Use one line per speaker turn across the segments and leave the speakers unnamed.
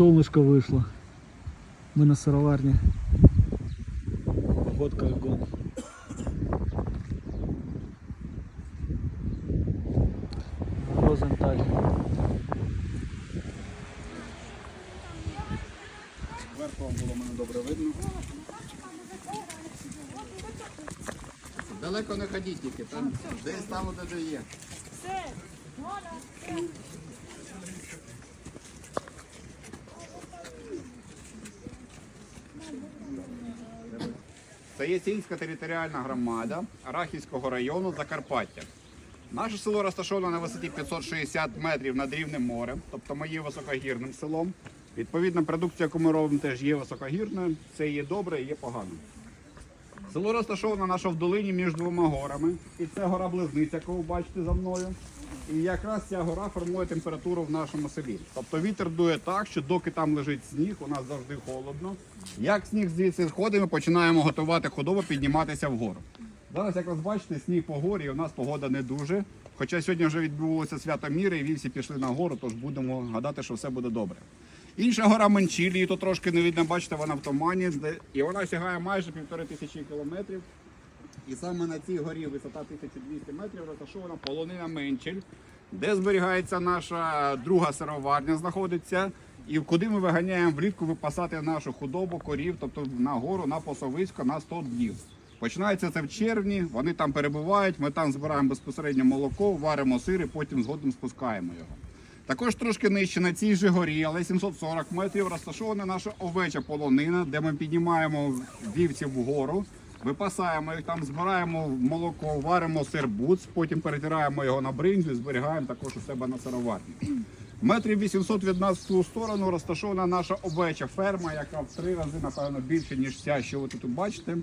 Солнышко вышло. Мы на сыроварне. Погодка огонь. Розенталь.
Зверху вам було мене добре видно. Далеко не ходіть тільки, там десь там де є. Це є сільська територіальна громада Арахівського району Закарпаття. Наше село розташоване на висоті 560 метрів над рівнем морем, тобто ми є високогірним селом. Відповідно, продукція, яку ми робимо, теж є високогірною. Це є добре і є погано. Село розташоване наше в долині між двома горами. І це гора Близниця, яку ви бачите за мною. І якраз ця гора формує температуру в нашому селі. Тобто вітер дує так, що доки там лежить сніг, у нас завжди холодно. Як сніг звідси сходить, ми починаємо готувати худобу, підніматися вгору. Зараз, як ви бачите, сніг по горі, і у нас погода не дуже. Хоча сьогодні вже відбулося свято міри, і вівсі пішли на гору, тож будемо гадати, що все буде добре. Інша гора Менчілі, тут трошки не видно, бачите, вона в тумані, і вона сягає майже півтори тисячі кілометрів. І саме на цій горі висота 1200 метрів розташована полонина Менчель, де зберігається наша друга сироварня, знаходиться. І куди ми виганяємо влітку випасати нашу худобу, корів, тобто на гору, на посовисько на 100 днів. Починається це в червні, вони там перебувають, ми там збираємо безпосередньо молоко, варимо сир і потім згодом спускаємо його. Також трошки нижче на цій же горі, але 740 метрів, розташована наша овеча полонина, де ми піднімаємо вівців вгору, випасаємо їх там, збираємо молоко, варимо сир буц, потім перетираємо його на бринзу і зберігаємо також у себе на сироварні. Метрів 800 від нас в ту сторону розташована наша овеча ферма, яка в три рази, напевно, більше, ніж ця, що ви тут бачите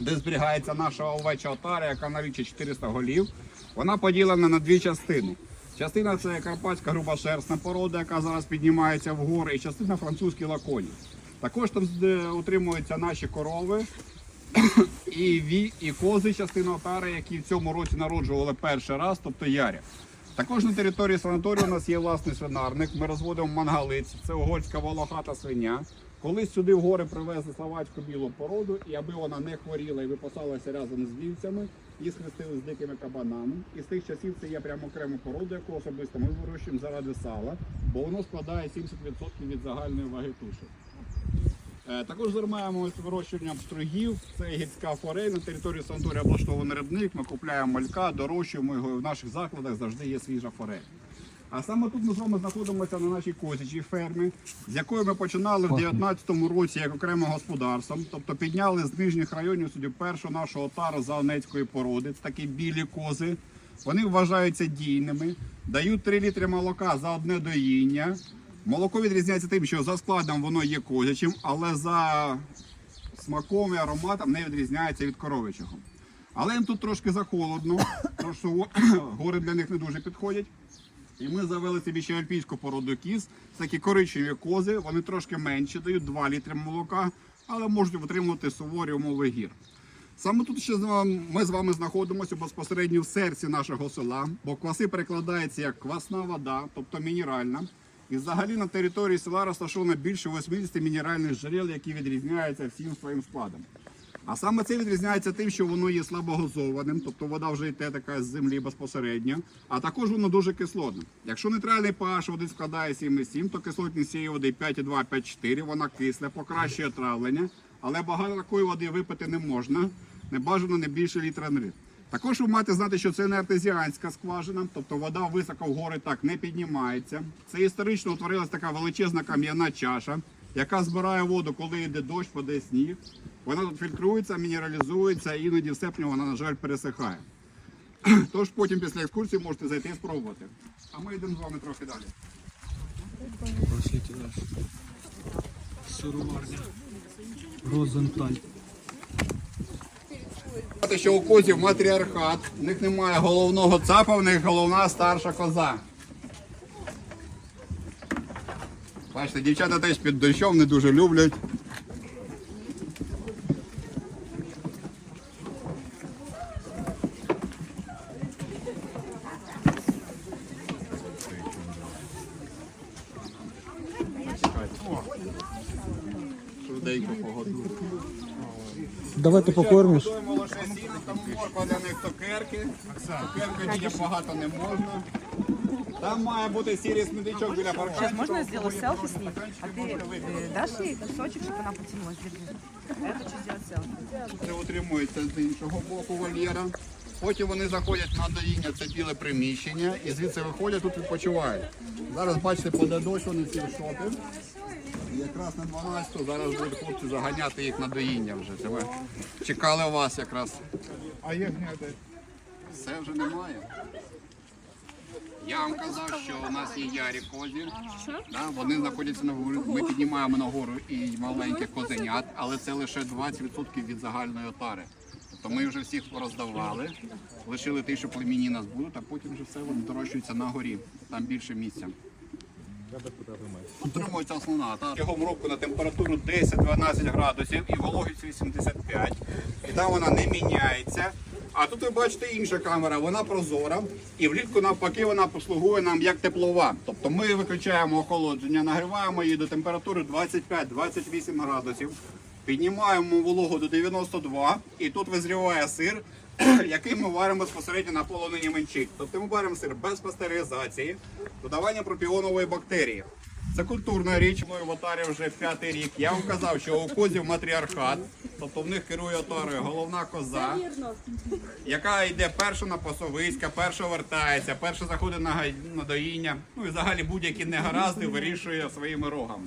де зберігається наша овеча отара, яка налічує 400 голів. Вона поділена на дві частини. Частина це карпатська грубошерстна порода, яка зараз піднімається вгори, і частина французькі лаконі. Також там утримуються наші корови і ві, і кози, частина отари, які в цьому році народжували перший раз, тобто яря. Також на території санаторію у нас є власний свинарник. Ми розводимо мангалиць, це угорська волохата свиня. Колись сюди в гори привезли словацьку білу породу, і аби вона не хворіла і випасалася разом з вівцями, її схрестили з дикими кабанами. І з тих часів це є прямо окрему породу, яку особисто ми вирощуємо заради сала, бо воно складає 70% від загальної ваги туші. Е, Також займаємося вирощуванням стругів. Це гірська форель. На території санаторію облаштований рибник. Ми купляємо малька, дорощуємо його. і В наших закладах завжди є свіжа форель. А саме тут ми з вами знаходимося на нашій козячій фермі, з якої ми починали в 2019 році як окремим господарством. Тобто підняли з нижніх районів сюди першу нашу отару заонецької породи. Це такі білі кози. Вони вважаються дійними, дають 3 літри молока за одне доїння. Молоко відрізняється тим, що за складом воно є козячим, але за смаком і ароматом не відрізняється від коровичого. Але їм тут трошки захолодно, тому що гори для них не дуже підходять. І ми завели собі ще альпійську породу кіз. Це такі коричневі кози, вони трошки менші, дають 2 літри молока, але можуть витримувати суворі умови гір. Саме тут ще ми з вами знаходимося безпосередньо в серці нашого села, бо кваси перекладаються як квасна вода, тобто мінеральна. І взагалі на території села розташовано більше 80 мінеральних джерел, які відрізняються всім своїм складом. А саме це відрізняється тим, що воно є слабогазованим, тобто вода вже йде така з землі безпосередньо, а також воно дуже кислотне. Якщо нейтральний pH води складає 7,7, то кислотність цієї води 5,2, 5,4, вона кисля, покращує травлення, але багато такої води випити не можна, не бажано не більше літра рік. Також ви маєте знати, що це не артезіанська скважина, тобто вода високо в гори так не піднімається. Це історично утворилась така величезна кам'яна чаша, яка збирає воду, коли йде дощ, паде сніг. Вона тут фільтрується, мінералізується, і іноді в серпні вона, на жаль, пересихає. Тож потім після екскурсії можете зайти і спробувати. А ми йдемо з вами трохи далі.
Пошлите дальше. Сыроварня. Розенталь.
Що у козів матріархат, в них немає головного цапа, в них головна старша коза. Бачите, дівчата теж під дощом не дуже люблять Швиденько погоду.
Давай ти покормиш.
Готуємо лише сіно, тому морква для них цукерки. Цукерки дітям багато не можна. Там має бути сірий смітничок біля
Сейчас
парканчика.
можно я сделаю селфи с ней? А ты э, дашь ей кусочек, чтобы она потянулась? Держи. Я хочу сделать селфи.
Це утримується з іншого боку вольєра. Потім вони заходять на доїння, це біле приміщення, і звідси виходять, тут відпочивають. Зараз бачите, поде дощ, вони всі в шопі. Якраз на 12 зараз будуть хлопці заганяти їх на доїння вже. Це ми чекали вас якраз.
А ягня де?
Все вже немає. Я вам казав, що у нас є ярі козі. Да, вони знаходяться на горі. Ми піднімаємо на гору і маленьких козенят, але це лише 20% від загальної отари. Тобто ми вже всіх пороздавали, лишили ті, що племінні нас будуть, а потім вже все вони дорощуються на горі. Там більше місця. Утримується основна та року на температуру 10-12 градусів і вологість 85. І там вона не міняється. А тут ви бачите інша камера, вона прозора, і влітку навпаки вона послугує нам як теплова. Тобто ми виключаємо охолодження, нагріваємо її до температури 25-28 градусів, піднімаємо вологу до 92, і тут визріває сир, який ми варимо безпосередньо на полонині менчик. Тобто ми варимо сир без пастеризації, додавання пропіонової бактерії. Це культурна річ. Мною в отарі вже п'ятий рік. Я вам казав, що у козів матріархат, тобто в них керує отарою головна коза, яка йде перша на пасовиська, перша вертається, перша заходить на доїння. Ну і взагалі будь-які негаразди вирішує своїми рогами.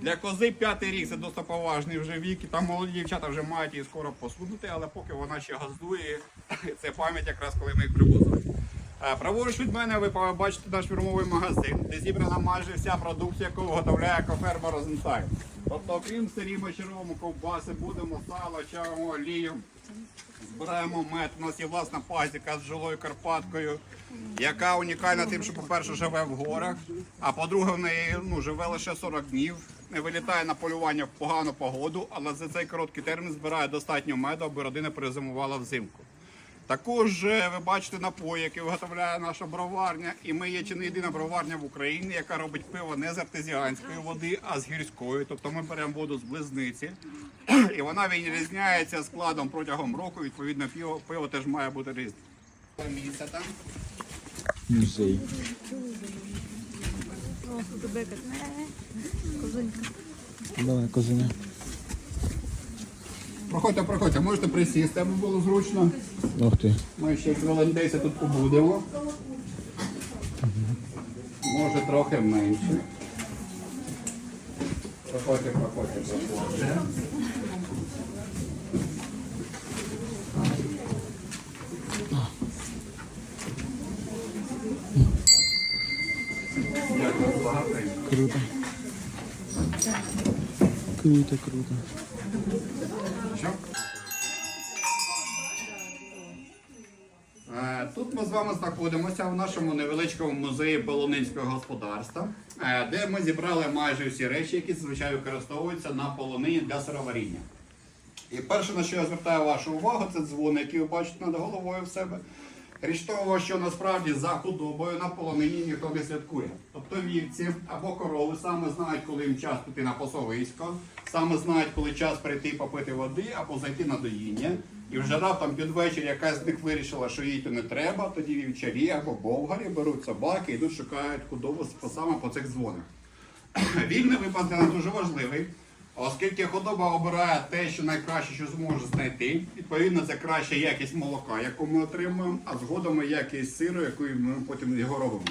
Для кози п'ятий рік це досить поважний вже вік. Там молоді дівчата вже мають її скоро посунути, але поки вона ще газдує, це пам'ять якраз коли ми їх привозили. Е, Праворуч від мене ви побачите наш фірмовий магазин, де зібрана майже вся продукція, яку виготовляє коферма Розенталь. Тобто, окрім сирі червому ковбаси, будемо сало, чавимо олію, збираємо мед. У нас є власна пасіка з жилою Карпаткою, яка унікальна тим, що, по-перше, живе в горах, а по-друге, в неї ну, живе лише 40 днів. Не вилітає на полювання в погану погоду, але за цей короткий термін збирає достатньо меду, аби родина перезимувала взимку. Також ви бачите напої, які виготовляє наша броварня. І ми є чи не єдина броварня в Україні, яка робить пиво не з артезіанської води, а з гірської.Тобто ми беремо воду з близниці, і вона відрізняється складом протягом року. Відповідно, пиво, пиво теж має бути різне. Місце там.
Музей. Давай, козеня.
Проходьте, проходьте, можете присісти, аби було зручно.
Ох ти.
Ми ще хвилин 10 тут побудемо. Може трохи менше. Проходьте, проходьте, проходьте. Дякую, багато.
Круто. Круто, круто.
Ми з вами знаходимося в нашому невеличкому музеї полонинського господарства, е, де ми зібрали майже всі речі, які зазвичай використовуються на полонині для сироваріння. І перше, на що я звертаю вашу увагу, це дзвони, які ви бачите над головою в себе. Річ того, що насправді за худобою на полонині ніхто не святкує. Тобто вівці або корови саме знають, коли їм час піти на посовисько, саме знають, коли час прийти попити води або зайти на доїння. І вже раптом під вечір якась з них вирішила, що їй то не треба, тоді вівчарі або болгарі беруть собаки, йдуть шукають худобу саме по цих дзвонах. Вільний випад для нас дуже важливий, оскільки худоба обирає те, що найкраще, що зможе знайти. Відповідно, це краща якість молока, яку ми отримуємо, а згодом якість сиру, яку ми потім його робимо.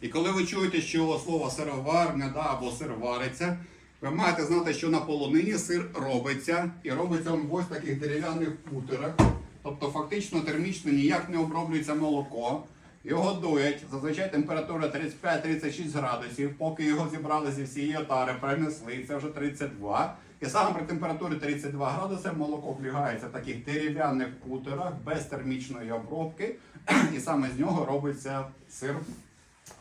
І коли ви чуєте, що слово сироварня да, або сир вариться, ви маєте знати, що на полонині сир робиться, і робиться в ось таких дерев'яних путерах. Тобто фактично термічно ніяк не оброблюється молоко. Його дують, зазвичай температура 35-36 градусів, поки його зібрали зі всієї отари, принесли, це вже 32. І саме при температурі 32 градуси молоко влягається в таких дерев'яних путерах без термічної обробки, і саме з нього робиться сир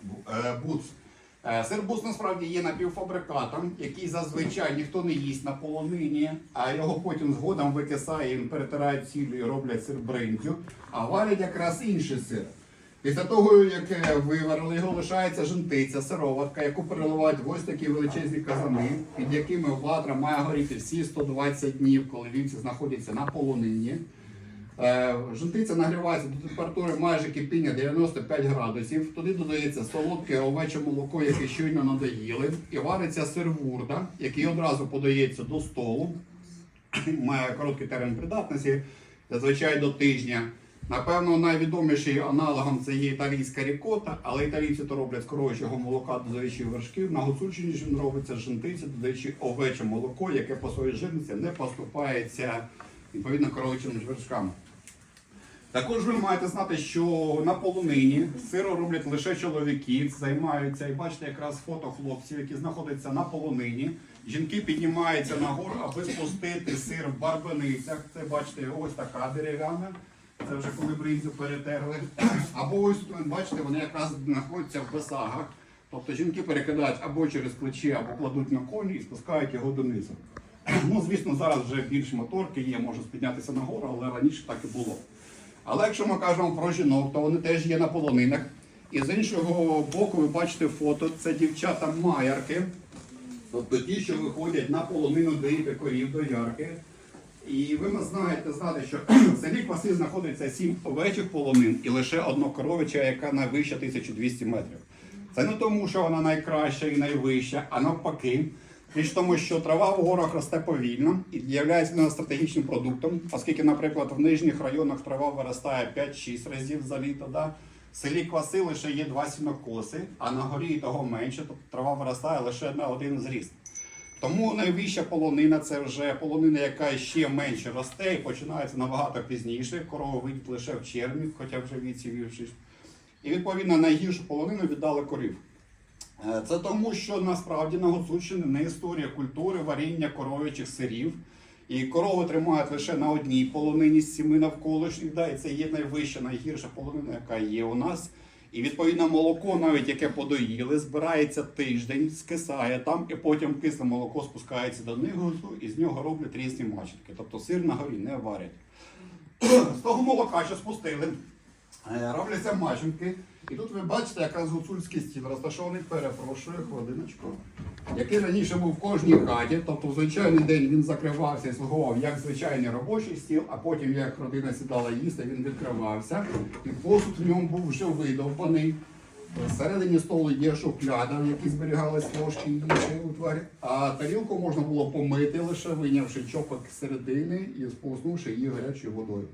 Е, буц. Е, Сир буц насправді є напівфабрикатом, який зазвичай ніхто не їсть на полонині, а його потім згодом викисає, їм перетирають сіллю і роблять сир бринзю, а варять якраз інший сир. Після того, як е, виварили його, лишається жентиця, сироватка, яку переливають в ось такі величезні казани, під якими ватра має горіти всі 120 днів, коли вівці знаходяться на полонині. Е, Жентиця нагрівається до температури майже кипіння 95 градусів. Туди додається солодке овече молоко, яке щойно надоїли, і вариться сир вурда, який одразу подається до столу. Має короткий термін придатності, зазвичай до тижня. Напевно, найвідоміший аналогом це є італійська рікота, але італійці то роблять з коров'ячого молока, додаючи вершків. На Гуцульщині він робиться з жентиця, додаючи овече молоко, яке по своїй жирності не поступається відповідно коров'ячим вершкам. Також ви маєте знати, що на полонині сиро роблять лише чоловіки, займаються і бачите якраз фото хлопців, які знаходяться на полонині. Жінки піднімаються на гору, аби спустити сир в барбаницях. Це бачите, ось така дерев'яна. Це вже коли бринзу перетерли. Або ось бачите, вони якраз знаходяться в бесагах. Тобто жінки перекидають або через плечі, або кладуть на коні і спускають його донизу. Ну, звісно, зараз вже більш моторки є, можуть піднятися на гору, але раніше так і було. Але якщо ми кажемо про жінок, то вони теж є на полонинах. І з іншого боку, ви бачите фото, це дівчата маярки. Тобто ті, що виходять на полонину доїти корів до ярки. І ви знаєте, знати, що в селі Кваси знаходиться сім овечих полонин і лише одна коровича, яка найвища 1200 метрів. Це не тому, що вона найкраща і найвища, а навпаки. Річ в тому, що трава в горах росте повільно і є стратегічним продуктом, оскільки, наприклад, в нижніх районах трава виростає 5-6 разів за літо. Да? В селі Кваси лише є два сінокоси, а на горі того менше, тобто трава виростає лише на один зріст. Тому найвища полонина це вже полонина, яка ще менше росте і починається набагато пізніше. Корови вийдуть лише в червні, хоча вже віці вівшись. І відповідно найгіршу полонину віддали корів. Е, Це тому, що насправді на Гуцульщині не історія культури варіння коров'ячих сирів. І корови тримають лише на одній полонині з сіми навколишніх. Да, і це є найвища, найгірша полонина, яка є у нас. І відповідно молоко, навіть яке подоїли, збирається тиждень, скисає там, і потім кисле молоко спускається до нигусу, і з нього роблять різні мачинки. Тобто сир на горі не варять. З того молока, що спустили, робляться мачинки. І тут ви бачите якраз гуцульський стіл розташований, перепрошую, хвилиночку, який раніше був в кожній хаті. Тобто в звичайний день він закривався і слугував як звичайний робочий стіл, а потім, як родина сідала їсти, він відкривався. І посуд в ньому був вже видовбаний. Всередині столу є шухляда, в якій зберігались ложки і інші утвари. А тарілку можна було помити, лише вийнявши чопок середини і сполоснувши її гарячою водою.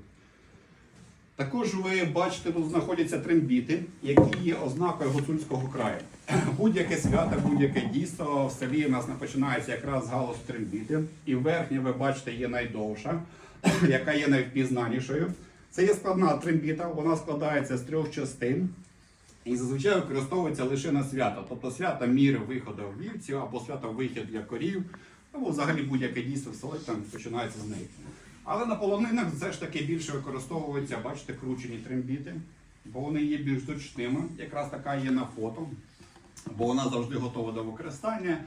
Також ви бачите, тут знаходяться трембіти, які є ознакою гуцульського краю. Будь-яке свято, будь-яке дійство в селі у нас починається якраз з галузу трембіти. І верхня, ви бачите, є найдовша, яка є найвпізнанішою. Це є складна трембіта, вона складається з трьох частин. І зазвичай використовується лише на свято. Тобто свято міри виходу в вівці, або свято вихід для корів, або взагалі будь-яке дійство в селі там починається з неї. Але на полонинах все ж таки більше використовуються, бачите, кручені трембіти, бо вони є більш зручними. Якраз така є на фото, бо вона завжди готова до використання.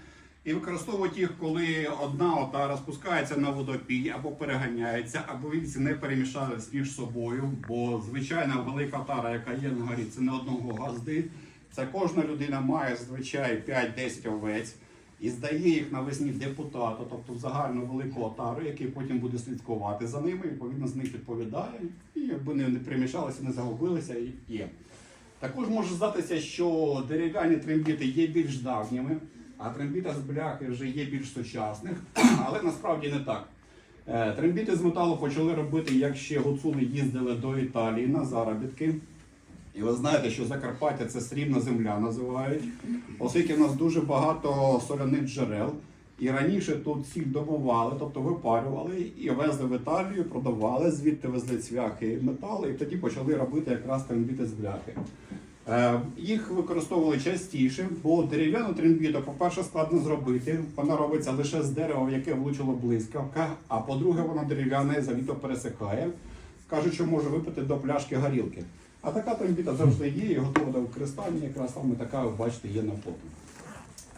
І використовують їх, коли одна отара спускається на водопій або переганяється, або вівці не перемішались між собою, бо звичайна велика отара, яка є на горі, це не одного газди. Це кожна людина має зазвичай 5-10 овець і здає їх навесні депутату, тобто в загальну велику отару, який потім буде слідкувати за ними, відповідно з них відповідає, і якби не не примішалися, не загубилися, і є. Також може здатися, що дерев'яні трембіти є більш давніми, а трембіта з бляхи вже є більш сучасних, але насправді не так. Е, Трембіти з металу почали робити, як ще гуцули їздили до Італії на заробітки. І ви знаєте, що Закарпаття це срібна земля називають, оскільки в нас дуже багато соляних джерел. І раніше тут сіль добували, тобто випарювали і везли в Італію, продавали, звідти везли цвяхи металу, і тоді почали робити якраз трембіти з бляхи. Е, Їх використовували частіше, бо дерев'яну трембіту, по-перше, складно зробити. Вона робиться лише з дерева, в яке влучила блискавка, а по-друге, вона дерев'яна і літо пересихає. Кажуть, що може випити до пляшки горілки. А така трембіта завжди є і готова до використання, якраз саме така, ви бачите, є на фото.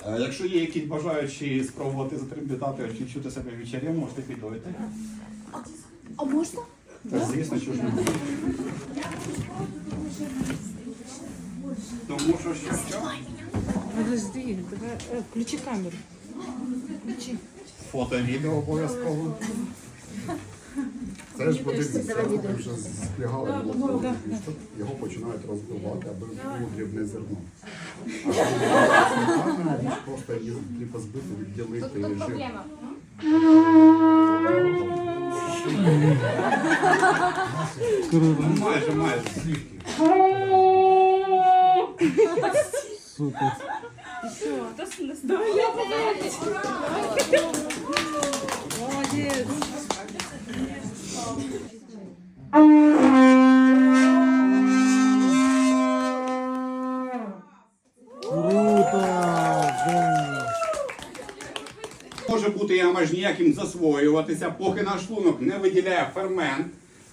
Е, Якщо є якісь бажаючі спробувати затрембітати чи чути себе вечеря, можете підойти.
А можна?
Та, Звісно, чого ж не буде. Тому що що, що?
Подожди, давай, э, включи камеру. Включи.
Фото, відео обов'язково.
Це ж подивіться, ми вже збігали молоко, його починають розбивати, аби було дрібне зерно. А річ просто її типу, збити, відділити.
Круто.
Ну, майже, майже, слідки.
Супер.
Молодец.
Може бути яма аж ніяким засвоюватися, поки наш шлунок не виділяє фермент,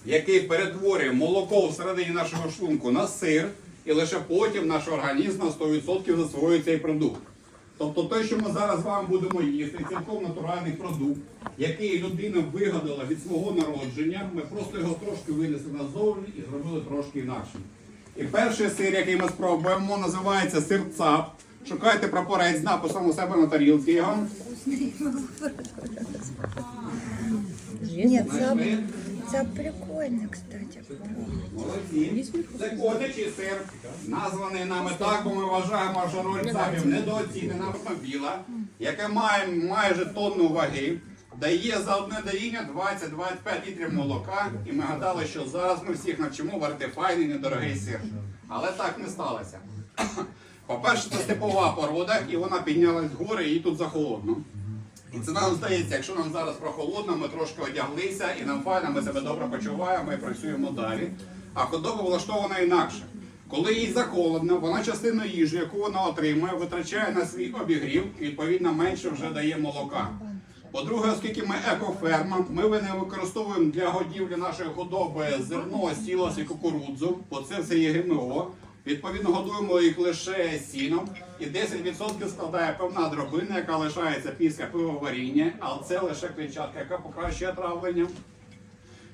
який перетворює молоко всередині нашого шлунку на сир, і лише потім наш організм на 100% засвоює цей продукт. Тобто те, що ми зараз з вами будемо їсти, цілком натуральний продукт, який людина вигадала від свого народження. Ми просто його трошки винесли назовні і зробили трошки інакшим. І перший сир, який ми спробуємо, називається сир цап. Шукайте прапорець з написом у себе на тарілці його.
Це, це прикольно, кстати.
Молодці. Це котячий сир, названий нами так, бо ми вважаємо, що роль цапів недооцінена автомобіля, яке має майже тонну ваги, дає за одне доїння 20-25 літрів молока, і ми гадали, що зараз ми всіх навчимо варити файний недорогий сир. Але так не сталося. По-перше, це степова порода, і вона піднялась гори, і тут захолодно. І це нам здається, якщо нам зараз прохолодно, ми трошки одяглися і нам файно, ми себе добре почуваємо і працюємо далі. А худоба влаштована інакше. Коли їй захолодно, вона частину їжі, яку вона отримує, витрачає на свій обігрів і відповідно менше вже дає молока. По-друге, оскільки ми екоферма, ми не використовуємо для годівлі нашої худоби зерно, сілос і кукурудзу, бо це все є ГМО. Відповідно, годуємо їх лише сіном, і 10% складає певна дробина, яка лишається після пивоваріння, але це лише клітчатка, яка покращує травлення.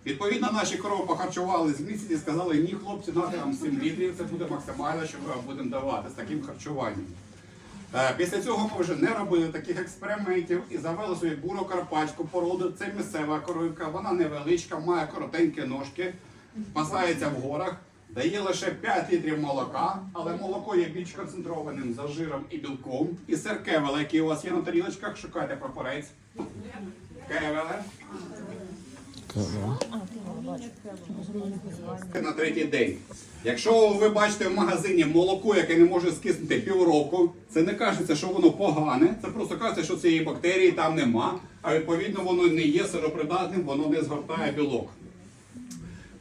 Відповідно, наші корови похарчували з місяць і сказали, ні, хлопці, надо нам 7 літрів, це буде максимально, що ми вам будемо давати з таким харчуванням. Е, Після цього ми вже не робили таких експериментів і завели свою буру карпатську породу. Це місцева коровка, вона невеличка, має коротенькі ножки, пасається в горах, дає лише 5 літрів молока, але молоко є більш концентрованим за жиром і білком. І сир кевеле, який у вас є на тарілочках, шукайте прапорець. Кевеле. На третій день. Якщо ви бачите в магазині молоко, яке не може скиснути півроку, це не кажеться, що воно погане, це просто кажеться, що цієї бактерії там нема, а відповідно воно не є сиропридатним, воно не згортає білок.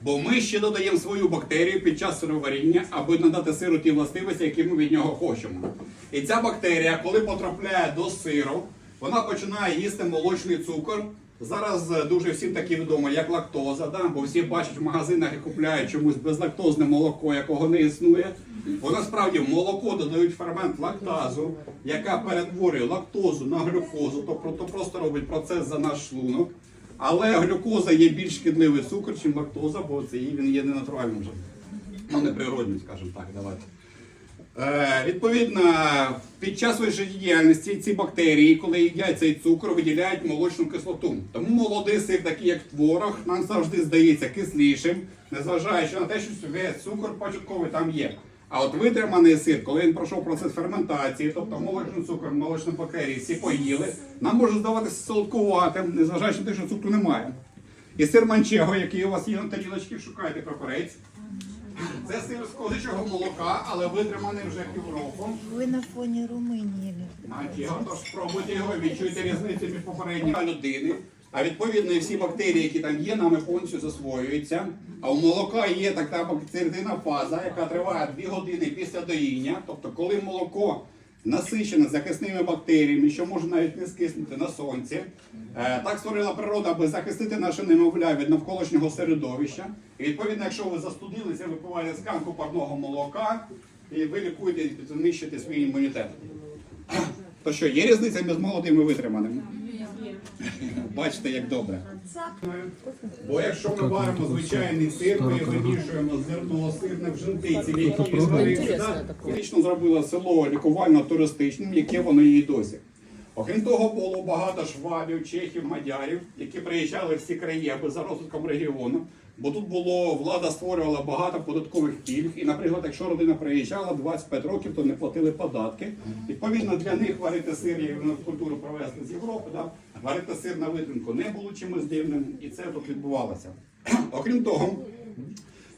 Бо ми ще додаємо свою бактерію під час сироваріння, аби надати сиру ті властивості, які ми від нього хочемо. І ця бактерія, коли потрапляє до сиру, вона починає їсти молочний цукор. Зараз е, дуже всім таки відомо, як лактоза, да? бо всі бачать в магазинах і купляють чомусь безлактозне молоко, якого не існує. Бо насправді в молоко додають фермент лактазу, яка перетворює лактозу на глюкозу, тобто просто робить процес за наш шлунок. Але глюкоза є більш шкідливий цукор, ніж лактоза, бо це він є не натуральним вже. Ну, не природним, скажімо так, давайте. Е, відповідно, під час своєї життєдіяльності ці бактерії, коли їдять цей цукор, виділяють молочну кислоту. Тому молодий сир, такий як творог, нам завжди здається кислішим, незважаючи на те, що цукор початковий там є. А от витриманий сир, коли він пройшов процес ферментації, тобто молочний цукор, молочні бактерії всі поїли, нам може здаватися солодкуватим, незважаючи на те, що цукру немає. І сир манчего, який у вас є на тарілочці, шукайте прапорець. Це сир з козячого молока, але витриманий вже півроку.
Ви на фоні Румунії.
Манчего, тож спробуйте його, відчуйте різницю між попередньою людини. А відповідно і всі бактерії, які там є, нами повністю засвоюються. А у молока є така бактеріна фаза, яка триває 2 години після доїння. Тобто, коли молоко насичене захисними бактеріями, що може навіть не скиснути на сонці, е, так створила природа, аби захистити наше немовля від навколишнього середовища. І відповідно, якщо ви застудилися, випиваєте склянку парного молока, і ви лікуєте і знищите свій імунітет. То що, є різниця між молодим і витриманим? Бачите, як добре. Бо якщо ми варимо звичайний сир, ми вимішуємо зерно, сирне в якій зварився, фактично зробило село лікувально-туристичним, яке воно є і досі. Окрім того, було багато швабів, чехів, мадярів, які приїжджали в ці краї за розвитком регіону. Бо тут було влада створювала багато податкових пільг. І, наприклад, якщо родина приїжджала 25 років, то не платили податки. Відповідно, для них варити сир і культуру привезли з Європи. Да? Варити сир на витинку не було чимось дивним, і це тут відбувалося. Окрім того,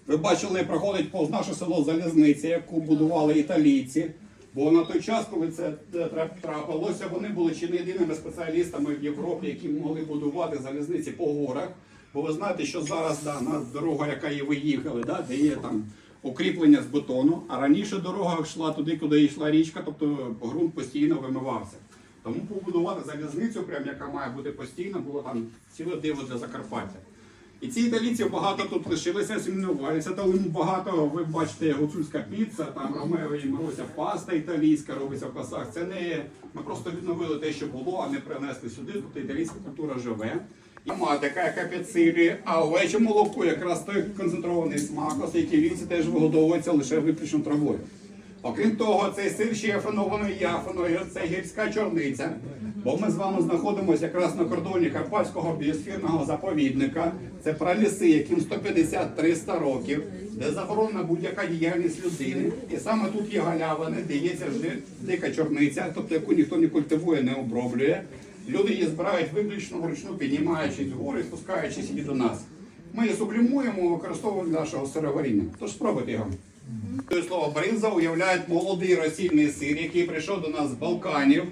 ви бачили, проходить повз наше село Залізниця, яку будували італійці. Бо на той час, коли це е, трапилося, вони були чи не єдиними спеціалістами в Європі, які могли будувати залізниці по горах. Бо ви знаєте, що зараз да, на дорога, яка є виїхали, да, де є там укріплення з бетону, а раніше дорога йшла туди, куди йшла річка, тобто ґрунт постійно вимивався. Тому побудувати залізницю, прям яка має бути постійно, було там ціле диво для Закарпаття. І ці італійці багато тут лишилися, сімнувалися, тому багато, ви бачите, гуцульська піца, там Ромео і Маруся паста італійська робиться в пасах. Це не ми просто відновили те, що було, а не принесли сюди. Тобто італійська культура живе. І матика, яка підсилює, а овече молоко якраз той концентрований смак, оскільки вівці теж вигодовується лише виключно травою. Окрім того, цей сир ще є фенованою яфиною, це гірська чорниця. Бо ми з вами знаходимося якраз на кордоні Карпатського біосфірного заповідника. Це праліси, яким 150-300 років, де заборонена будь-яка діяльність людини. І саме тут є галявини, де є ця дика чорниця, тобто яку ніхто не культивує, не оброблює. Люди її збирають виключно вручну, піднімаючись гори, спускаючись і до нас. Ми її сублімуємо, використовуємо для нашого сироваріння. Тож спробуйте його. Слово бринза уявляє молодий розсільний сир, який прийшов до нас з Балканів,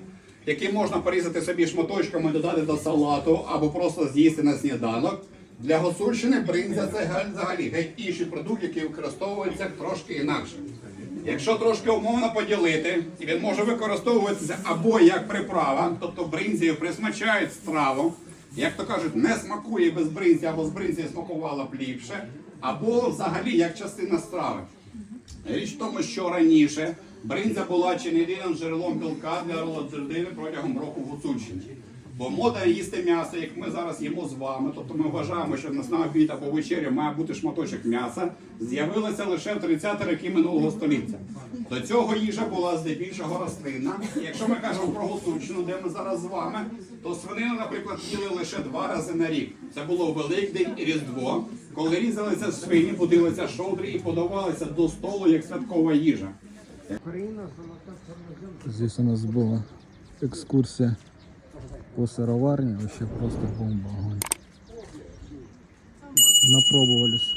який можна порізати собі шматочками, додати до салату або просто з'їсти на сніданок. Для Гуцульщини бринза це взагалі геть інший продукт, який використовується трошки інакше. Якщо трошки умовно поділити, він може використовуватися або як приправа, тобто бринзію присмачають страву, як то кажуть, не смакує без бринзі, або з бринзі смакувала б ліпше, або взагалі як частина страви. Річ в тому, що раніше бринза була чи не єдиним джерелом білка для родини протягом року в Гуцульщині. Бо мода їсти м'ясо, як ми зараз їмо з вами, тобто ми вважаємо, що на обід або вечеря має бути шматочок м'яса, з'явилася лише в 30-ті роки минулого століття. До цього їжа була здебільшого рослинна. Якщо ми кажемо про Гуцульщину, де ми зараз з вами, то свинину, наприклад, їли лише два рази на рік. Це було Великдень і Різдво, коли різалися свині, будилися шовдри і подавалися до столу як святкова їжа.
Здесь у нас была экскурсия по сыроварне. Вообще просто бомба. огонь. Напробовались